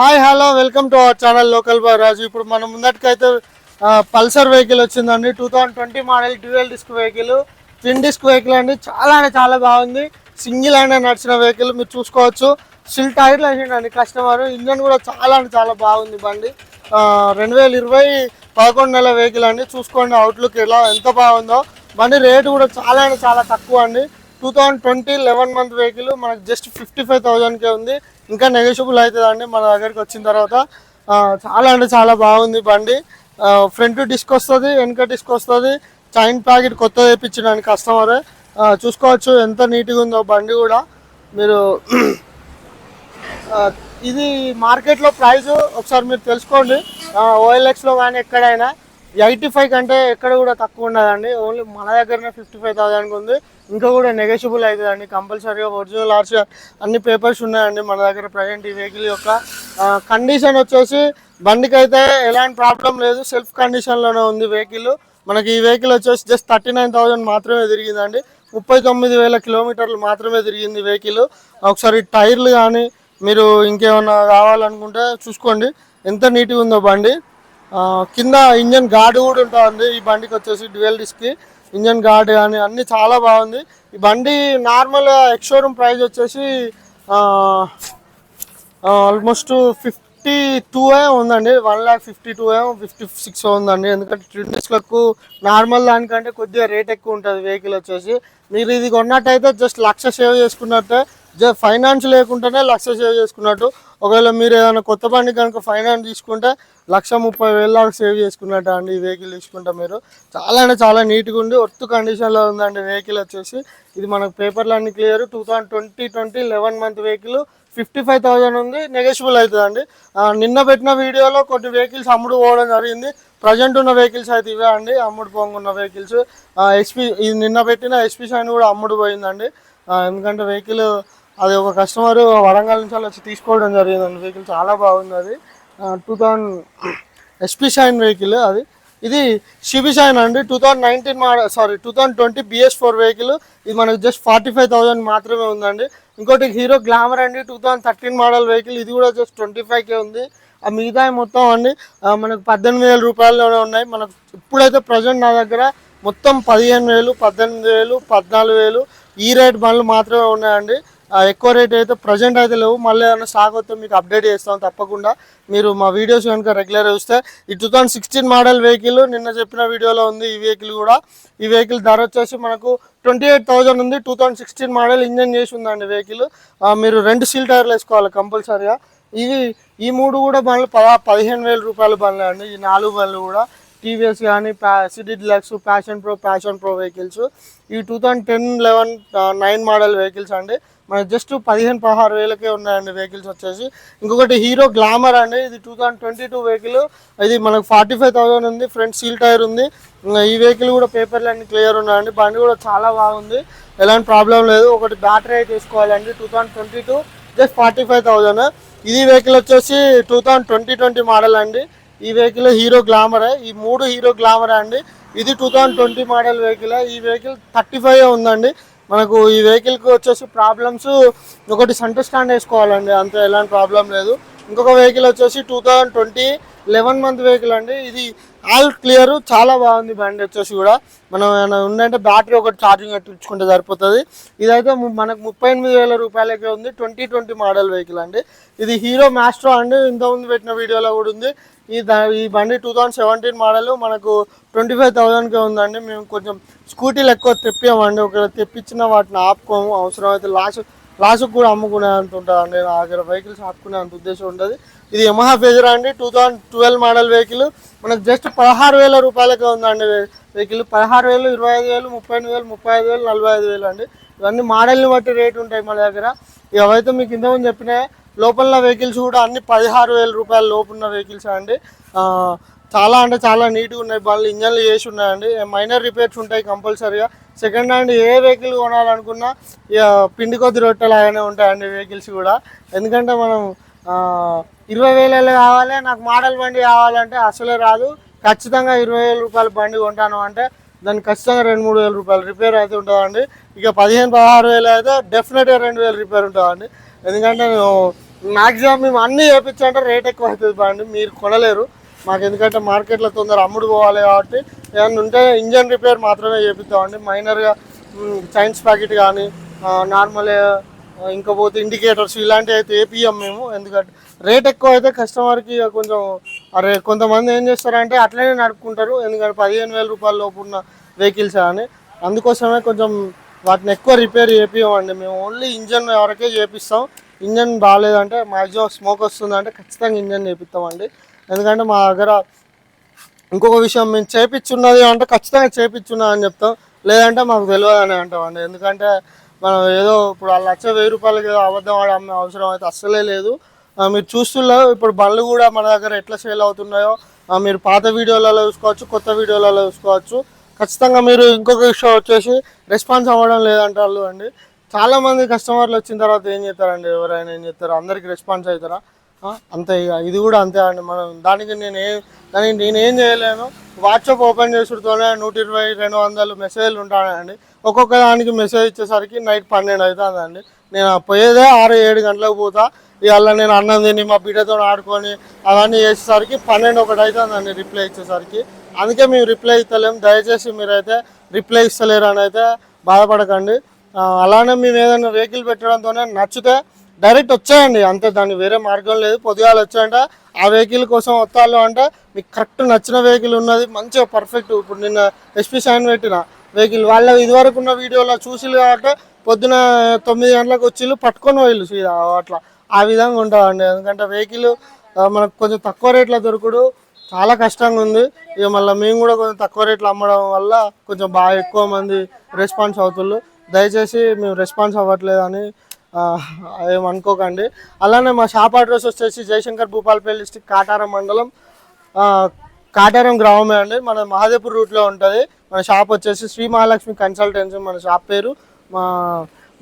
Hi hello welcome to our channel local boy Raju. ఇప్పుడు మనం ముందటికైతే పల్సర్ వెహికల్ వచ్చిందండి. Two thousand twenty model dual disc vehicle. Twin disc vehicle అండి. చాలా అంటే చాలా బాగుంది. సింగిల్ అయినా నడిచిన వెహికల్ మీరు చూసుకోవచ్చు. సిల్ టైర్లు వేసిండండి కస్టమర్ ఇంజన్ కూడా చాలా అంటే చాలా బాగుంది బండి. రెండు వేల ఇరవై పదకొండు నెలల వెహికల్ అండి. చూసుకోండి అవుట్లుక్ ఎలా ఎంత బాగుందో. బండి రేటు కూడా చాలా అంటే చాలా తక్కువ అండి. Two thousand twenty eleven month vehicle మనకి జస్ట్ ఫిఫ్టీ ఫైవ్ థౌజండ్కే ఉంది. ఇంకా నెగోషియబుల్ అవుతుందండి. మన దగ్గరికి వచ్చిన తర్వాత చాలా అంటే చాలా బాగుంది బండి. ఫ్రంట్ డిస్క్ వస్తుంది వెనక డిస్క్ వస్తుంది. చైన్ ప్యాకెట్ కొత్త తెప్పించడానికి కస్టమరే చూసుకోవచ్చు ఎంత నీట్గా ఉందో బండి కూడా. మీరు ఇది మార్కెట్లో ప్రైస్ ఒకసారి మీరు తెలుసుకోండి. ఓఎల్ఎక్స్లో కానీ ఎక్కడైనా ఎయిటీ ఫైవ్ కంటే ఎక్కడ కూడా తక్కువ ఉండదండి. ఓన్లీ మన దగ్గరనే ఫిఫ్టీ ఫైవ్ థౌసండ్కి ఉంది. ఇంకా కూడా నెగోషియబుల్ అవుతుందండి. కంపల్సరీగా ఒరిజినల్ ఆర్స్ అన్ని పేపర్స్ ఉన్నాయండి మన దగ్గర ప్రజెంట్ ఈ వెహికల్ యొక్క. కండిషన్ వచ్చేసి బండికి అయితే ఎలాంటి ప్రాబ్లం లేదు. సెల్ఫ్ కండిషన్లోనే ఉంది వెహికల్ మనకి ఈ వెహికల్ వచ్చేసి జస్ట్ థర్టీ నైన్ థౌసండ్ మాత్రమే తిరిగిందండి. ముప్పై తొమ్మిది వేల కిలోమీటర్లు మాత్రమే తిరిగింది వెహికల్ ఒకసారి టైర్లు కానీ మీరు ఇంకేమన్నా కావాలనుకుంటే చూసుకోండి. ఎంత నీట్గా ఉందో బండి. కింద ఇంజన్ గార్డ్ కూడా ఉంటుంది ఈ బండికి వచ్చేసి డ్యూయల్ డిస్క్కి. ఇంజన్ గార్డ్ కానీ అన్నీ చాలా బాగుంది. ఈ బండి నార్మల్ ఎక్స్షోరూమ్ ప్రైస్ వచ్చేసి ఆల్మోస్ట్ ఫిఫ్టీ టూ ఉందండి. One lakh fifty two fifty six ఉందండి. ఎందుకంటే ట్రెండర్స్లకు నార్మల్ దానికంటే కొద్దిగా రేట్ ఎక్కువ ఉంటుంది వెహికల్ వచ్చేసి. మీరు ఇది కొన్నట్టయితే జస్ట్ లక్ష సేవ్ చేసుకున్నట్టే ఫైనాన్స్ లేకుండానే లక్ష సేవ్ చేసుకున్నట్టు. ఒకవేళ మీరు ఏదైనా కొత్త బండి కనుక ఫైనాన్స్ తీసుకుంటే లక్ష ముప్పై వేల దాకా సేవ్ చేసుకున్నట్టు అండి ఈ వెహికల్ తీసుకుంటే మీరు. చాలా అంటే చాలా నీట్గా ఉంది ఒత్తు కండిషన్లో ఉందండి వెహికల్ వచ్చేసి. ఇది మనకు పేపర్లు అన్ని clear two thousand twenty twenty eleven month vehicle fifty five thousand ఉంది నెగోషియబుల్ అవుతుందండి. నిన్న పెట్టిన వీడియోలో కొన్ని వెహికల్స్ అమ్ముడు పోవడం జరిగింది. ప్రజెంట్ ఉన్న వెహికల్స్ అయితే ఇవే అండి అమ్ముడు పోంగున్న వెహికల్స్ ఎస్పీ ఇది నిన్న పెట్టిన ఎస్పీ షైన్ కూడా అమ్ముడు పోయిందండి. ఎందుకంటే వెహికల్ అది ఒక కస్టమర్ వరంగల్ నుంచి వచ్చి తీసుకోవడం జరిగిందండి. వెహికల్ చాలా బాగుంది అది. Two thousand SP Shine vehicle అది. ఇది షిబి షైన్ అండి. Two thousand nineteen model sorry two thousand twenty BS four vehicle ఇది మనకు జస్ట్ ఫార్టీ ఫైవ్ థౌసండ్ మాత్రమే ఉందండి. ఇంకోటి హీరో గ్లామర్ అండి. Two thousand thirteen model vehicle ఇది కూడా జస్ట్ ట్వంటీ ఫైవ్కే ఉంది. ఆ మిగతా మొత్తం అండి మనకు పద్దెనిమిది వేల రూపాయల్లోనే ఉన్నాయి. మనకు ఇప్పుడైతే ప్రజెంట్ నా దగ్గర మొత్తం పదిహేను వేలు పద్దెనిమిది వేలు పద్నాలుగు వేలు ఈ రేట్ బండ్లు మాత్రమే ఉన్నాయండి. ఎక్కువ రేట్ అయితే ప్రజెంట్ అయితే లేవు. మళ్ళీ ఏమైనా స్టాక్ వస్తే మీకు అప్డేట్ చేస్తాం. తప్పకుండా మీరు మా వీడియోస్ కనుక రెగ్యులర్ చూస్తే ఈ two thousand sixteen model vehicle నిన్న చెప్పిన వీడియోలో ఉంది ఈ వెహికల్ కూడా. ఈ వెహికల్ ధర వచ్చేసి మనకు ట్వంటీ ఎయిట్ థౌసండ్ ఉంది. Two thousand sixteen model engine చేసి ఉందండి వెహికల్ మీరు రెండు సీల్ టైర్లు వేసుకోవాలి కంపల్సరీగా ఇవి ఈ మూడు కూడా బండ్లు పదా పదిహేను వేల రూపాయల బండ్లు అండి ఈ నాలుగు బండ్లు కూడా టీవీఎస్ కానీ ప్యా city deluxe passion pro passion pro vehicles. ఈ two thousand ten eleven nine model vehicles అండి. మన జస్ట్ పదిహేను పదహారు వేలకే ఉన్నాయండి వెహికల్స్ వచ్చేసి. ఇంకొకటి హీరో గ్లామర్ అండి. ఇది two thousand twenty two vehicle. ఇది మనకు ఫార్టీ ఫైవ్ థౌసండ్ ఉంది. ఫ్రంట్ సీల్ టైర్ ఉంది. ఈ వెహికల్ కూడా పేపర్లు అన్ని క్లియర్ ఉన్నాయండి. బండి కూడా చాలా బాగుంది. ఎలాంటి ప్రాబ్లం లేదు. ఒకటి బ్యాటరీ అయితే తీసుకోవాలండి two thousand twenty two just forty five thousand ఇది వెహికల్ వచ్చేసి two thousand twenty twenty model అండి. ఈ వెహికల్ హీరో గ్లామరే. ఈ మూడు హీరో గ్లామరే అండి. ఇది two thousand twenty model vehicle ఈ వెహికల్ థర్టీ ఫైవ్ ఉందండి. మనకు ఈ వెహికల్కి వచ్చేసి ప్రాబ్లమ్స్ ఒకటి సెంటర్ స్టాండ్ వేసుకోవాలండి. అంతే ఎలాంటి ప్రాబ్లం లేదు. ఇంకొక వెహికల్ వచ్చేసి two thousand twenty eleven month vehicle అండి. ఇది ఆల్ క్లియర్ చాలా బాగుంది బండి వచ్చేసి కూడా. మనం ఏమైనా ఉందంటే బ్యాటరీ ఒకటి ఛార్జింగ్ కట్టించుకుంటే సరిపోతుంది. ఇదైతే మనకు ముప్పై ఎనిమిది వేల రూపాయలకే ఉంది. ట్వంటీ ట్వంటీ మోడల్ వెహికల్ అండి. ఇది హీరో మాస్ట్రో అండి. ఇంతకుముందు పెట్టిన వీడియోలో కూడా ఉంది. ఈ దా ఈ బండి టూ థౌజండ్ సెవెంటీన్ మోడల్ మనకు ట్వంటీ ఫైవ్ థౌజండ్కే ఉందండి. మేము కొంచెం స్కూటీలు ఎక్కువ తెప్పామండి. ఒకవేళ తెప్పించిన వాటిని ఆపుకోము. అవసరం అయితే లాస్ట్ లాస్కి కూడా అమ్ముకునే అంత ఉంటుంది నా దగ్గర వెహికల్స్ ఆపుకునే అంత ఉద్దేశం ఉంటుంది ఇది యమహా ఫెజర్ అండి two thousand twelve model vehicle మనకు జస్ట్ పదహారు వేల రూపాయలకే ఉందండి వెహికల్ పదహారు వేలు ఇరవై ఐదు వేలు ముప్పై ఎనిమిది వేలు ముప్పై ఐదు వేలు నలభై ఐదు వేలు అండి. ఇవన్నీ మోడల్ని బట్టి రేట్ ఉంటాయి మన దగ్గర. ఇవైతే మీకు ఇంతకుముందు చెప్పినాయి లోపల వెహికల్స్ కూడా అన్ని పదహారు వేల రూపాయల లోపు ఉన్న వెహికల్స్ అండి చాలా అంటే చాలా నీట్గా ఉన్నాయి. బండ్లు ఇంజన్లు చేసి ఉన్నాయండి. మైనర్ రిపేర్స్ ఉంటాయి కంపల్సరీగా. సెకండ్ హ్యాండ్ ఏ వెహికల్ కొనాలనుకున్నా ఇక పిండి కొద్ది రొట్టెలాగానే ఉంటాయండి వెహికల్స్ కూడా. ఎందుకంటే మనం ఇరవై వేలలో కావాలి నాకు మోడల్ బండి కావాలంటే అసలే రాదు. ఖచ్చితంగా ఇరవై వేల రూపాయల బండి కొంటాను అంటే దానికి ఖచ్చితంగా రెండు మూడు వేల రూపాయలు రిపేర్ అయితే ఉంటుందండి. ఇక పదిహేను పదహారు వేలు అయితే డెఫినెట్గా రెండు వేలు రిపేర్ ఉంటుందండి. ఎందుకంటే నేను మేము అన్ని చేయించాలంటే రేట్ ఎక్కువ అవుతుంది బండి. మీరు కొనలేరు. మాకు ఎందుకంటే మార్కెట్లో తొందర అమ్ముడు పోవాలి కాబట్టి ఏమన్నా ఉంటే ఇంజన్ రిపేర్ మాత్రమే చేపిస్తామండి. మైనర్గా సైన్స్ ప్యాకెట్ కానీ నార్మల్ ఇంకా పోతే ఇండికేటర్స్ ఇలాంటివి అయితే ఏపీఎం మేము. ఎందుకంటే రేట్ ఎక్కువ అయితే కస్టమర్కి ఇక కొంచెం అరే కొంతమంది ఏం చేస్తారంటే అట్లనే నడుపుకుంటారు. ఎందుకంటే పదిహేను వేల రూపాయల లోపు ఉన్న వెహికల్స్ అని అందుకోసమే కొంచెం వాటిని ఎక్కువ రిపేర్ చేపియమండి మేము ఓన్లీ ఇంజన్ వరకే చేపిస్తాం. ఇంజన్ బాగాలేదంటే మ్యాక్సిమం స్మోక్ వస్తుందంటే ఖచ్చితంగా ఇంజన్ చేపిస్తామండి. ఎందుకంటే మా దగ్గర ఇంకొక విషయం మేము చేపించున్నది అంటే ఖచ్చితంగా చేపించున్నా అని చెప్తాం. లేదంటే మాకు తెలియదు అని అంటామండి ఎందుకంటే మనం ఏదో ఇప్పుడు వాళ్ళు లక్ష వెయ్యి రూపాయలకి ఏదో అబద్ధం ఆడే అమ్మే అవసరం అయితే అస్సలే లేదు. మీరు చూస్తున్నారు. ఇప్పుడు బండ్లు కూడా మన దగ్గర ఎట్లా సేల్ అవుతున్నాయో మీరు పాత వీడియోలలో చూసుకోవచ్చు కొత్త వీడియోలలో చూసుకోవచ్చు. ఖచ్చితంగా మీరు ఇంకొక విషయం వచ్చేసి రెస్పాన్స్ అవ్వడం లేదంటారు అండి. చాలామంది కస్టమర్లు వచ్చిన తర్వాత ఏం చేస్తారండి? ఎవరైనా ఏం చేస్తారు? అందరికి రెస్పాన్స్ అవుతారా? అంతే ఇక ఇది కూడా అంతే అండి. మనం దానికి నేను ఏం దానికి నేనేం చేయలేను. వాట్సాప్ ఓపెన్ చేసుడుతోనే నూట ఇరవై రెండు వందలు మెసేజ్లు ఉంటానండి ఒక్కొక్క దానికి మెసేజ్ ఇచ్చేసరికి నైట్ పన్నెండు అవుతుందండి. నేను పోయేదే ఆరు ఏడు గంటలకు పోతా. ఇవాళ నేను అన్నం తిని మా బిడ్డతో ఆడుకొని అవన్నీ చేసేసరికి పన్నెండు ఒకటి అవుతుందండి రిప్లై ఇచ్చేసరికి. అందుకే మేము రిప్లై ఇస్తలేము దయచేసి మీరైతే రిప్లై ఇస్తలేరు అని అయితే బాధపడకండి. అలానే మేము ఏదైనా వెహికల్ పెట్టడంతోనే నచ్చితే డైరెక్ట్ వచ్చేయండి. అంతే దానికి వేరే మార్గం లేదు. పొద్దుగాల వచ్చాయంట. ఆ వెహికల్ కోసం వస్తాను అంటే. మీకు కరెక్ట్ నచ్చిన వెహికల్ ఉన్నది. మంచిగా పర్ఫెక్ట్. ఇప్పుడు నిన్న ఎస్పీ షైన్ పెట్టిన వెహికల్. వాళ్ళ ఇదివరకు ఉన్న వీడియోలో చూసిలు కాబట్టి పొద్దున తొమ్మిది గంటలకు వచ్చిళ్ళు పట్టుకొని పోయిల్లు సీదా అట్లా. ఆ విధంగా ఉంటుందండి ఎందుకంటే వెహికల్ మనకు కొంచెం తక్కువ రేట్లో దొరుకుడు. చాలా కష్టంగా ఉంది. ఇక మళ్ళీ మేము కూడా కొంచెం తక్కువ రేట్లు అమ్మడం వల్ల కొంచెం బాగా ఎక్కువ మంది రెస్పాన్స్ అవుతుళ్ళు. దయచేసి మేము రెస్పాన్స్ అవ్వట్లేదని ఏమనుకోకండి అలానే మా షాప్ అడ్రస్ వచ్చేసి జయశంకర్ భూపాలపల్లి డిస్టిక్ కాటారం మండలం. కాటారం గ్రామమే అండి. మన మహాదేపూర్ రూట్లో ఉంటుంది. మన షాప్ వచ్చేసి శ్రీ మహాలక్ష్మి కన్సల్టెన్సీ మన షాప్ పేరు. మా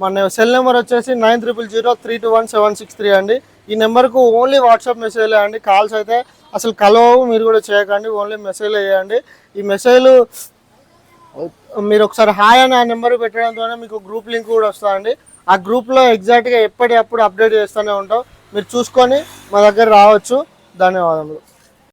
మన సెల్ నెంబర్ వచ్చేసి nine triple zero three two one seven six three అండి. ఈ నెంబర్కు ఓన్లీ వాట్సాప్ మెసేజ్లే అండి. కాల్స్ అయితే అసలు కలవవు మీరు కూడా చేయకండి. ఓన్లీ మెసేజ్లు చేయండి ఈ మెసేజ్లు మీరు ఒకసారి హాయ్ అని ఆ నెంబర్ పెట్టడంతోనే మీకు గ్రూప్ లింక్ కూడా వస్తుందండి. ఆ గ్రూప్లో ఎగ్జాక్ట్గా ఎప్పటికప్పుడు అప్డేట్ చేస్తూనే ఉంటాం. మీరు చూసుకొని మా దగ్గర రావచ్చు. ధన్యవాదములు.